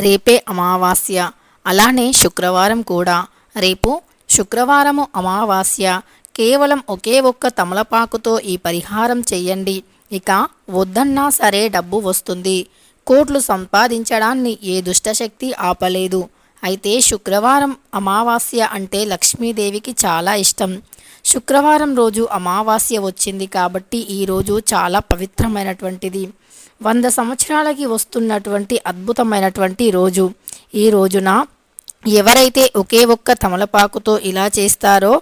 రేపే అమావాస్య. అలానే శుక్రవారం కూడా. రేపు శుక్రవారము అమావాస్య. కేవలం ఒకే ఒక్క తమలపాకుతో ఈ పరిహారం చెయ్యండి. ఇక వద్దన్నా సరే డబ్బు వస్తుంది. కోట్లు సంపాదించడాన్ని ఏ దుష్టశక్తి ఆపలేదు. అయితే శుక్రవారం అమావాస్య అంటే లక్ష్మీదేవికి చాలా ఇష్టం. శుక్రవారం రోజు అమావాస్య వచ్చింది కాబట్టి ఈ రోజు చాలా పవిత్రమైనటువంటిది. వంద సంవత్సరాలకి వస్తున్నటువంటి అద్భుతమైనటువంటి రోజు. ఈ రోజున ఎవరైతే ఒకే ఒక్క తమలపాకుతో ఇలా చేస్తారో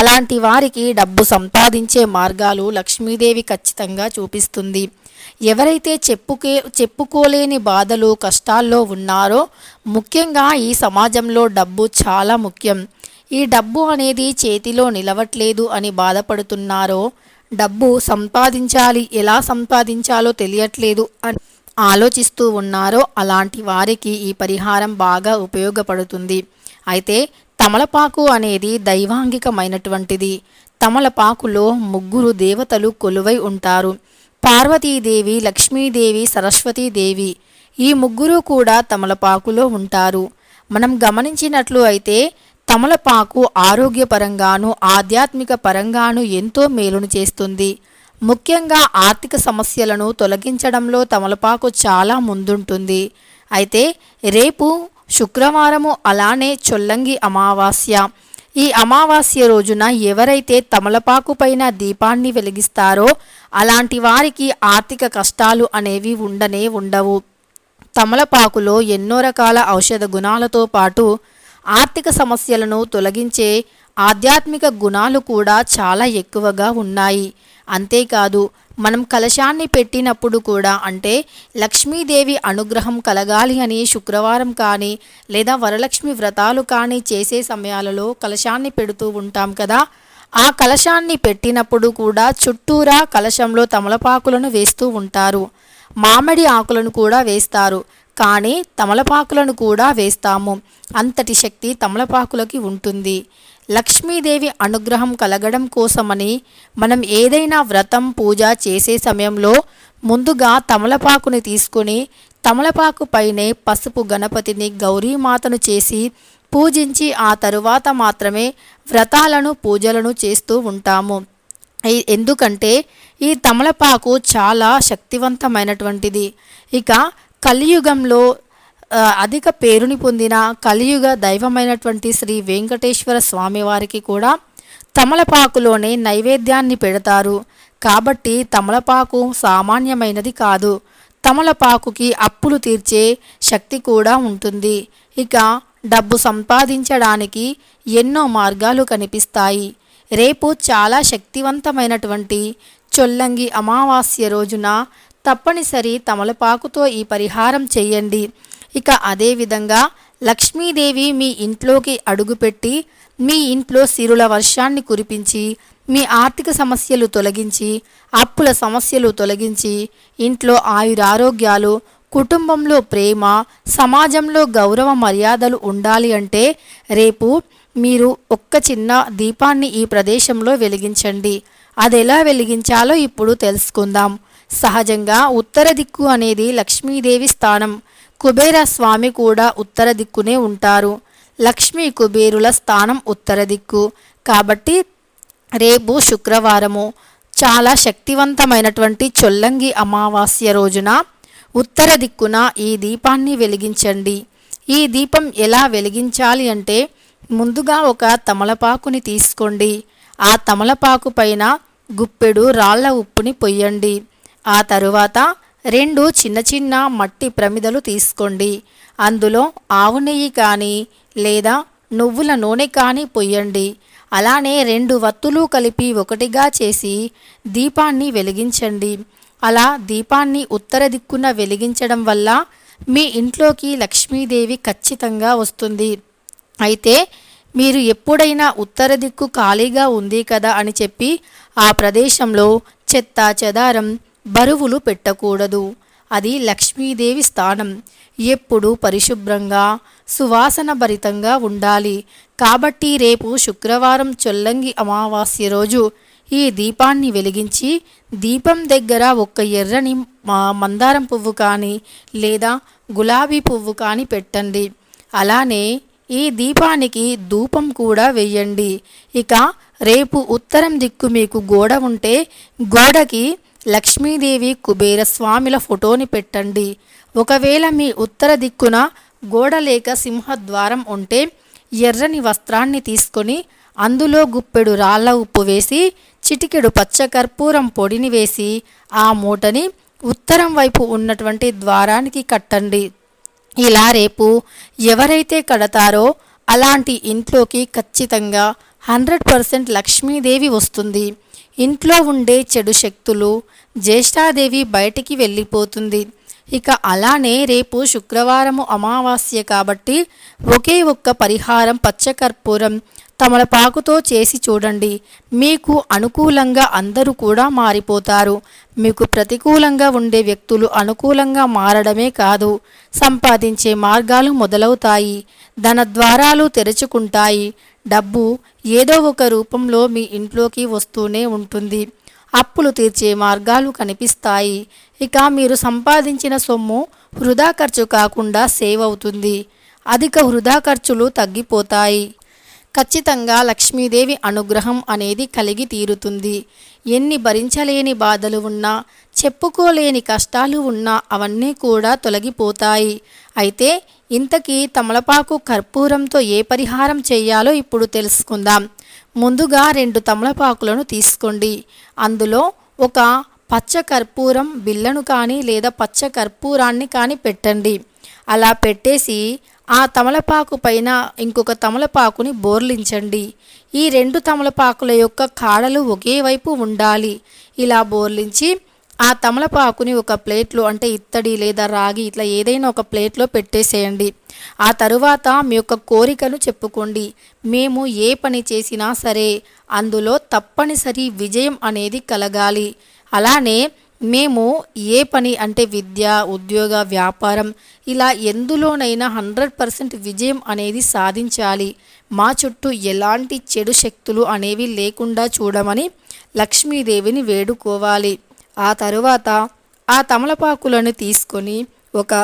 అలాంటి వారికి డబ్బు సంపాదించే మార్గాలు లక్ష్మీదేవి ఖచ్చితంగా చూపిస్తుంది. ఎవరైతే చెప్పుకే చెప్పుకోలేని బాధలు కష్టాల్లో ఉన్నారో ముఖ్యంగా ఈ సమాజంలో డబ్బు చాలా ముఖ్యం. ఈ డబ్బు అనేది చేతిలో నిలవట్లేదు అని బాధపడుతున్నారో డబ్బు సంపాదించాలి ఎలా సంపాదించాలో తెలియట్లేదు అని ఆలోచిస్తూ ఉన్నారో అలాంటి వారికి ఈ పరిహారం బాగా ఉపయోగపడుతుంది. అయితే తమలపాకు అనేది దైవాంగికమైనటువంటిది. తమలపాకులో ముగ్గురు దేవతలు కొలువై ఉంటారు. పార్వతీదేవి లక్ష్మీదేవి సరస్వతీదేవి ఈ ముగ్గురు కూడా తమలపాకులో ఉంటారు. మనం గమనించినట్లు అయితే తమలపాకు ఆరోగ్యపరంగాను ఆధ్యాత్మిక పరంగాను ఎంతో మేలును చేస్తుంది. ముఖ్యంగా ఆర్థిక సమస్యలను తొలగించడంలో తమలపాకు చాలా ముందుంటుంది. అయితే రేపు శుక్రవారము అలానే చొల్లంగి అమావాస్య. ఈ అమావాస్య రోజున ఎవరైతే తమలపాకు పైన దీపాన్ని వెలిగిస్తారో అలాంటి వారికి ఆర్థిక కష్టాలు అనేవి ఉండనే ఉండవు. తమలపాకులో ఎన్నో రకాల ఔషధ గుణాలతో పాటు ఆర్థిక సమస్యలను తొలగించే ఆధ్యాత్మిక గుణాలు కూడా చాలా ఎక్కువగా ఉన్నాయి. అంతేకాదు మనం కలశాన్ని పెట్టినప్పుడు కూడా అంటే లక్ష్మీదేవి అనుగ్రహం కలగాలి అని శుక్రవారం కానీ లేదా వరలక్ష్మి వ్రతాలు కానీ చేసే సమయాలలో కలశాన్ని పెడుతూ ఉంటాం కదా. ఆ కలశాన్ని పెట్టినప్పుడు కూడా చుట్టూరా కలశంలో తమలపాకులను వేస్తూ ఉంటారు. మామిడి ఆకులను కూడా వేస్తారు. కానీ తమలపాకులను కూడా వేస్తాము. అంతటి శక్తి తమలపాకులకి ఉంటుంది. లక్ష్మీదేవి అనుగ్రహం కలగడం కోసమని మనం ఏదైనా వ్రతం పూజ చేసే సమయంలో ముందుగా తమలపాకుని తీసుకుని తమలపాకు పైనే పసుపు గణపతిని గౌరీమాతను చేసి పూజించి ఆ తరువాత మాత్రమే వ్రతాలను పూజలను చేస్తూ ఉంటాము. ఎందుకంటే ఈ తమలపాకు చాలా శక్తివంతమైనటువంటిది. ఇక కలియుగంలో అధిక పేరుని పొందిన కలియుగ దైవమైనటువంటి శ్రీ వెంకటేశ్వర స్వామివారికి కూడా తమలపాకులోనే నైవేద్యాన్ని పెడతారు. కాబట్టి తమలపాకు సామాన్యమైనది కాదు. తమలపాకుకి అప్పులు తీర్చే శక్తి కూడా ఉంటుంది. ఇక డబ్బు సంపాదించడానికి ఎన్నో మార్గాలు కనిపిస్తాయి. రేపు చాలా శక్తివంతమైనటువంటి చొల్లంగి అమావాస్య రోజున తప్పనిసరి తమలపాకుతో ఈ పరిహారం చేయండి. ఇక అదేవిధంగా లక్ష్మీదేవి మీ ఇంట్లోకి అడుగుపెట్టి మీ ఇంట్లో సిరుల వర్షాన్ని కురిపించి మీ ఆర్థిక సమస్యలు తొలగించి అప్పుల సమస్యలు తొలగించి ఇంట్లో ఆయురారోగ్యాలు కుటుంబంలో ప్రేమ సమాజంలో గౌరవ మర్యాదలు ఉండాలి అంటే రేపు మీరు ఒక్క చిన్న దీపాన్ని ఈ ప్రదేశంలో వెలిగించండి. అది ఎలా వెలిగించాలో ఇప్పుడు తెలుసుకుందాం. సహజంగా ఉత్తర దిక్కు అనేది లక్ష్మీదేవి స్థానం. కుబేర స్వామి కూడా ఉత్తర దిక్కునే ఉంటారు. లక్ష్మీ కుబేరుల స్థానం ఉత్తర దిక్కు. కాబట్టి రేపు శుక్రవారము చాలా శక్తివంతమైనటువంటి చొల్లంగి అమావాస్య రోజున ఉత్తర దిక్కున ఈ దీపాన్ని వెలిగించండి. ఈ దీపం ఎలా వెలిగించాలి అంటే ముందుగా ఒక తమలపాకుని తీసుకోండి. ఆ తమలపాకు పైన గుప్పెడు రాళ్ళ ఉప్పుని పొయ్యండి. ఆ తరువాత రెండు చిన్న చిన్న మట్టి ప్రమిదలు తీసుకోండి. అందులో ఆవు నెయ్యి కానీ లేదా నువ్వుల నూనె కానీ పొయ్యండి. అలానే రెండు వత్తులు కలిపి ఒకటిగా చేసి దీపాన్ని వెలిగించండి. అలా దీపాన్ని ఉత్తర దిక్కున వెలిగించడం వల్ల మీ ఇంట్లోకి లక్ష్మీదేవి ఖచ్చితంగా వస్తుంది. అయితే మీరు ఎప్పుడైనా ఉత్తర దిక్కు ఖాళీగా ఉంది కదా అని చెప్పి ఆ ప్రదేశంలో చెత్త చెదారం బరువులు పెట్టకూడదు. అది లక్ష్మీదేవి స్థానం. ఎప్పుడు పరిశుభ్రంగా సువాసన భరితంగా ఉండాలి. కాబట్టి రేపు శుక్రవారం చొల్లంగి అమావాస్య రోజు ఈ దీపాన్ని వెలిగించి దీపం దగ్గర ఒక ఎర్రని మా- మందారం పువ్వు కానీ లేదా గులాబీ పువ్వు కానీ పెట్టండి. అలానే ఈ దీపానికి ధూపం కూడా వెయ్యండి ఇక రేపు ఉత్తరం దిక్కు మీకు గోడ ఉంటే గోడకి లక్ష్మీదేవి కుబేర స్వామిల ఫోటోని పెట్టండి. ఒకవేళ మీ ఉత్తర దిక్కున గోడ లేక సింహద్వారం ఉంటే ఎర్రని వస్త్రాన్ని తీసుకొని అందులో గుప్పెడు రాళ్ళ ఉప్పు వేసి చిటికెడు పచ్చకర్పూరం పొడిని వేసి ఆ మూటని ఉత్తరం వైపు ఉన్నటువంటి ద్వారానికి కట్టండి. ఇలా రేపు ఎవరైతే కడతారో అలాంటి ఇంట్లోకి ఖచ్చితంగా హండ్రెడ్ పర్సెంట్ లక్ష్మీదేవి వస్తుంది. ఇంట్లో ఉండే చెడు శక్తులు జ్యేష్ఠాదేవి బయటికి వెళ్ళిపోతుంది. ఇక అలానే రేపు శుక్రవారము అమావాస్య కాబట్టి ఒకే ఒక్క పరిహారం పచ్చకర్పూరం తమలపాకుతో చేసి చూడండి. మీకు అనుకూలంగా అందరూ కూడా మారిపోతారు. మీకు ప్రతికూలంగా ఉండే వ్యక్తులు అనుకూలంగా మారడమే కాదు. సంపాదించే మార్గాలు మొదలవుతాయి. ధన ద్వారాలు తెరుచుకుంటాయి. డబ్బు ఏదో ఒక రూపంలో మీ ఇంట్లోకి వస్తూనే ఉంటుంది. అప్పులు తీర్చే మార్గాలు కనిపిస్తాయి. ఇక మీరు సంపాదించిన సొమ్ము వృధా ఖర్చు కాకుండా సేవ్ అవుతుంది. అధిక వృధా ఖర్చులు తగ్గిపోతాయి. ఖచ్చితంగా లక్ష్మీదేవి అనుగ్రహం అనేది కలిగి తీరుతుంది. ఎన్ని భరించలేని బాధలు ఉన్నా చెప్పుకోలేని కష్టాలు ఉన్నా అవన్నీ కూడా తొలగిపోతాయి. అయితే ఇంతకీ తమలపాకు కర్పూరంతో ఏ పరిహారం చేయాలో ఇప్పుడు తెలుసుకుందాం. ముందుగా రెండు తమలపాకులను తీసుకోండి. అందులో ఒక పచ్చ కర్పూరం బిళ్ళను కానీ లేదా పచ్చ కర్పూరాన్ని కానీ పెట్టండి. అలా పెట్టేసి ఆ తమలపాకు పైన ఇంకొక తమలపాకుని బోర్లించండి. ఈ రెండు తమలపాకుల యొక్క కాడలు ఒకే వైపు ఉండాలి. ఇలా బోర్లించి ఆ తమలపాకుని ఒక ప్లేట్లో అంటే ఇత్తడి లేదా రాగి ఇట్లా ఏదైనా ఒక ప్లేట్లో పెట్టేసేయండి. ఆ తరువాత మీ యొక్క కోరికను చెప్పుకోండి. మేము ఏ పని చేసినా సరే అందులో తప్పనిసరి విజయం అనేది కలగాలి. అలానే మేము ఏ పని అంటే విద్య ఉద్యోగ వ్యాపారం ఇలా ఎందులోనైనా హండ్రెడ్ పర్సెంట్ విజయం అనేది సాధించాలి. మా చుట్టూ ఎలాంటి చెడు శక్తులు అనేవి లేకుండా చూడమని లక్ష్మీదేవిని వేడుకోవాలి. ఆ తరువాత ఆ తమలపాకులను తీసుకొని ఒక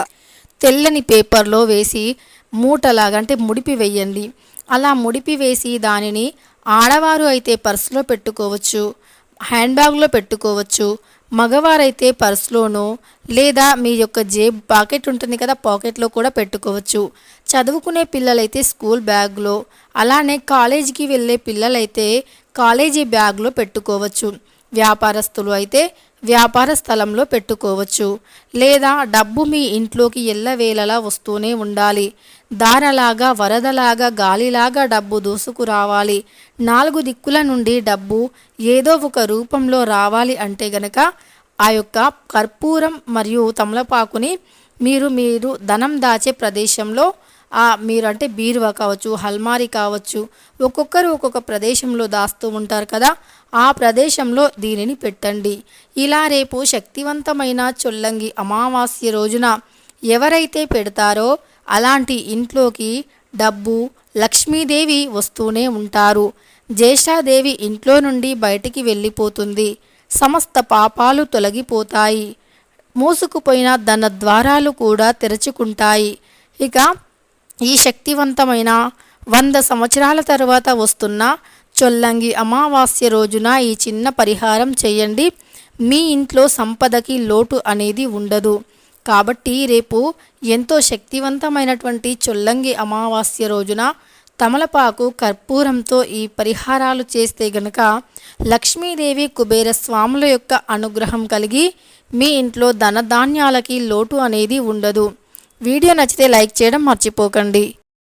తెల్లని పేపర్లో వేసి మూటలాగా అంటే ముడిపి వేయండి. అలా ముడిపి వేసి దానిని ఆడవారు అయితే పర్సులో పెట్టుకోవచ్చు హ్యాండ్ బ్యాగ్లో పెట్టుకోవచ్చు మగవారైతే పర్స్లోనో లేదా మీ యొక్క జేబ్ పాకెట్ ఉంటుంది కదా పాకెట్లో కూడా పెట్టుకోవచ్చు. చదువుకునే పిల్లలైతే స్కూల్ బ్యాగ్లో అలానే కాలేజీకి వెళ్ళే పిల్లలైతే కాలేజీ బ్యాగ్లో పెట్టుకోవచ్చు. వ్యాపారస్తులు అయితే వ్యాపార స్థలంలో పెట్టుకోవచ్చు. లేదా డబ్బు మీ ఇంట్లోకి ఎల్లవేళలా వస్తూనే ఉండాలి. దారలాగా వరదలాగా గాలిలాగా డబ్బు దూసుకురావాలి నాలుగు దిక్కుల నుండి డబ్బు ఏదో ఒక రూపంలో రావాలి అంటే గనక ఆ యొక్క కర్పూరం మరియు తమలపాకుని మీరు మీరు ధనం దాచే ప్రదేశంలో ఆ మీరు అంటే బీరువా కావచ్చు హల్మారి కావచ్చు ఒక్కొక్కరు ఒక్కొక్క ప్రదేశంలో దాస్తూ ఉంటారు కదా ఆ ప్రదేశంలో దీనిని పెట్టండి. ఇలా రేపు శక్తివంతమైన చొల్లంగి అమావాస్య రోజున ఎవరైతే పెడతారో అలాంటి ఇంట్లోకి డబ్బు లక్ష్మీదేవి వస్తూనే ఉంటారు. జ్యేష్ఠాదేవి ఇంట్లో నుండి బయటికి వెళ్ళిపోతుంది. సమస్త పాపాలు తొలగిపోతాయి. మూసుకుపోయిన ధన ద్వారాలు కూడా తెరుచుకుంటాయి. ఇక ఈ శక్తివంతమైన వంద సంవత్సరాల తర్వాత వస్తున్న చొల్లంగి అమావాస్య రోజున ఈ చిన్న పరిహారం చేయండి. మీ ఇంట్లో సంపదకి లోటు అనేది ఉండదు. కాబట్టి రేపు ఎంతో శక్తివంతమైనటువంటి చొల్లంగి అమావాస్య రోజున తమలపాకు కర్పూరంతో ఈ పరిహారాలు చేస్తే గనక లక్ష్మీదేవి కుబేర స్వాముల యొక్క అనుగ్రహం కలిగి మీ ఇంట్లో ధనధాన్యాలకి లోటు అనేది ఉండదు. వీడియో నచ్చితే లైక్ చేయడం మర్చిపోకండి.